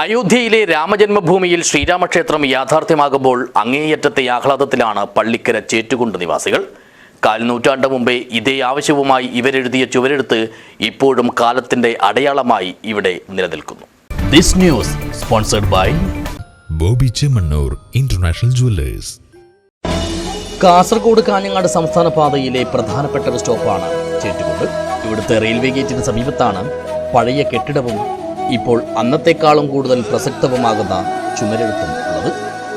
അയോധ്യയിലെ രാമജന്മഭൂമിയിൽ ശ്രീരാമക്ഷേത്രം യാഥാർത്ഥ്യമാകുമ്പോൾ അങ്ങേയറ്റത്തെ ആഹ്ലാദത്തിലാണ് പള്ളിക്കര ചേറ്റുകുണ്ട് നിവാസികൾ. കാൽനൂറ്റാണ്ട് മുമ്പേ ഇതേ ആവശ്യവുമായി ഇവരെഴുതിയ ചുവരെടുത്ത് ഇപ്പോഴും കാലത്തിന്റെ അടയാളമായി ഇവിടെ നിലനിൽക്കുന്നു. This news sponsored by Bobby Chemmanur international jewellers. Kasaragod Kanhangad സംസ്ഥാന പാതയിലെ പ്രധാനപ്പെട്ട ഒരു സ്റ്റോപ്പാണ് ചേറ്റുകുണ്ട്. ഇവിടുത്തെ റെയിൽവേ ഗേറ്റിന് സമീപത്താണ് പഴയ കെട്ടിടവും ഇപ്പോൾ അന്നത്തെക്കാളും കൂടുതൽ പ്രസക്തവുമാകുന്ന ചുമരെഴുത്തും ഉള്ളത്.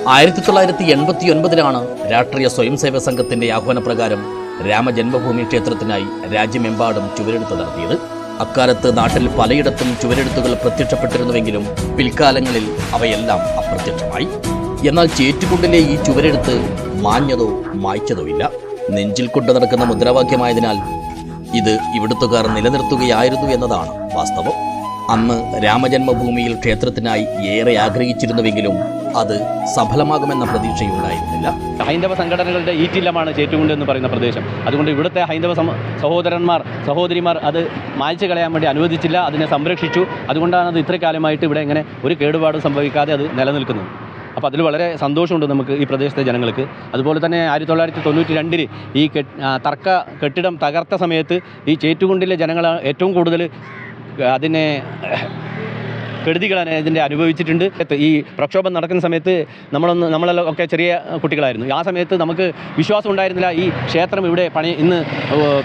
ആയിരത്തി തൊള്ളായിരത്തി എൺപത്തി ഒൻപതിലാണ് രാഷ്ട്രീയ സ്വയം സേവക സംഘത്തിന്റെ ആഹ്വാനപ്രകാരം രാമജന്മഭൂമി ക്ഷേത്രത്തിനായി രാജ്യമെമ്പാടും ചുവരെഴുത്ത് നടത്തിയത്. അക്കാലത്ത് നാട്ടിൽ പലയിടത്തും ചുവരെഴുത്തുകൾ പ്രത്യക്ഷപ്പെട്ടിരുന്നുവെങ്കിലും പിൽക്കാലങ്ങളിൽ അവയെല്ലാം അപ്രത്യക്ഷമായി. എന്നാൽ ചേറ്റുകുണ്ടിലെ ഈ ചുവരെഴുത്ത് മാഞ്ഞതോ മായ്ച്ചതോ ഇല്ല. നെഞ്ചിൽ കൊണ്ട് നടക്കുന്ന മുദ്രാവാക്യമായതിനാൽ ഇത് ഇവിടുത്തുകാർ നിലനിർത്തുകയായിരുന്നു എന്നതാണ് വാസ്തവം. അന്ന് രാമജന്മഭൂമിയിൽ ക്ഷേത്രത്തിനായി ഏറെ ആഗ്രഹിച്ചിരുന്നുവെങ്കിലും അത് സഫലമാകുമെന്ന പ്രതീക്ഷയുണ്ടായിരുന്നില്ല. ഹൈന്ദവ സംഘടനകളുടെ ഈറ്റില്ലമാണ് ചേറ്റുകുണ്ട് എന്ന് പറയുന്ന പ്രദേശം. അതുകൊണ്ട് ഇവിടുത്തെ ഹൈന്ദവ സഹോദരന്മാർ സഹോദരിമാർ അത് മായ്ച്ചു കളയാൻ വേണ്ടി അനുവദിച്ചില്ല അതിനെ സംരക്ഷിച്ചു. അതുകൊണ്ടാണ് അത് ഇത്ര കാലമായിട്ട് ഇവിടെ ഇങ്ങനെ ഒരു കേടുപാടും സംഭവിക്കാതെ അത് നിലനിൽക്കുന്നത്. അപ്പോൾ അതിൽ വളരെ സന്തോഷമുണ്ട് നമുക്ക് ഈ പ്രദേശത്തെ ജനങ്ങൾക്ക്. അതുപോലെ തന്നെ ആയിരത്തി തൊള്ളായിരത്തി തൊണ്ണൂറ്റി രണ്ടിൽ ഈ തർക്ക കെട്ടിടം തകർത്ത സമയത്ത് ഈ ചേറ്റുകുണ്ടിലെ ജനങ്ങൾ ഏറ്റവും കൂടുതൽ അതിനെ കെടുതികളാണ് ഇതിന്റെ അനുഭവിച്ചിട്ടുണ്ട്. ഈ പ്രക്ഷോഭം നടക്കുന്ന സമയത്ത് നമ്മളൊന്ന് നമ്മളെല്ലാം ഒക്കെ ചെറിയ കുട്ടികളായിരുന്നു. ആ സമയത്ത് നമുക്ക് വിശ്വാസം ഉണ്ടായിരുന്നില്ല ഈ ക്ഷേത്രം ഇവിടെ പണി ഇന്ന്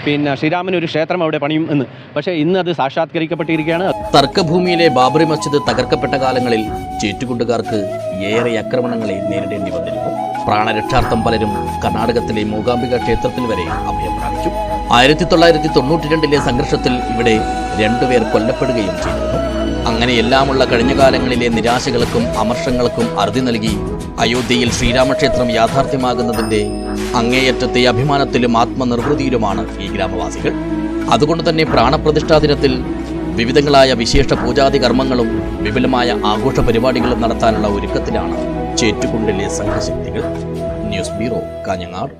പിന്നെ ശ്രീരാമൻ ഒരു ക്ഷേത്രം അവിടെ പണിയും എന്ന് പക്ഷേ ഇന്ന് അത് സാക്ഷാത്കരിക്കപ്പെട്ടിരിക്കുകയാണ്. തർക്കഭൂമിയിലെ ബാബറി മസ്ജിദ് തകർക്കപ്പെട്ട കാലങ്ങളിൽ ചേറ്റുകുണ്ടുകാർക്ക് ഏറെ ആക്രമണങ്ങളെ നേരിടേണ്ടി വന്നിരുന്നു. പ്രാണരക്ഷാർത്ഥം പലരും കർണാടകത്തിലെ മൂകാംബിക ക്ഷേത്രത്തിൽ വരെ അഭയം പ്രാപിച്ചു. ആയിരത്തി തൊള്ളായിരത്തി തൊണ്ണൂറ്റി രണ്ടിലെ സംഘർഷത്തിൽ ഇവിടെ രണ്ടുപേർ കൊല്ലപ്പെടുകയും ചെയ്തിരുന്നു. അങ്ങനെയെല്ലാമുള്ള കഴിഞ്ഞ കാലങ്ങളിലെ നിരാശകൾക്കും അമർഷങ്ങൾക്കും അറുതി നൽകി അയോധ്യയിൽ ശ്രീരാമക്ഷേത്രം യാഥാർത്ഥ്യമാകുന്നതിന്റെ അങ്ങേയറ്റത്തെ അഭിമാനത്തിലും ആത്മനിർവൃതിയിലുമാണ് ഈ ഗ്രാമവാസികൾ. അതുകൊണ്ട് തന്നെ പ്രാണപ്രതിഷ്ഠാ ദിനത്തിൽ വിവിധങ്ങളായ വിശേഷ പൂജാതി കർമ്മങ്ങളും വിപുലമായ ആഘോഷ പരിപാടികളും നടത്താനുള്ള ഒരുക്കത്തിലാണ് ചേറ്റുകുണ്ടിലെ സംഘശക്തികൾ ന്യൂസ് ബ്യൂറോ കാഞ്ഞങ്ങാട്.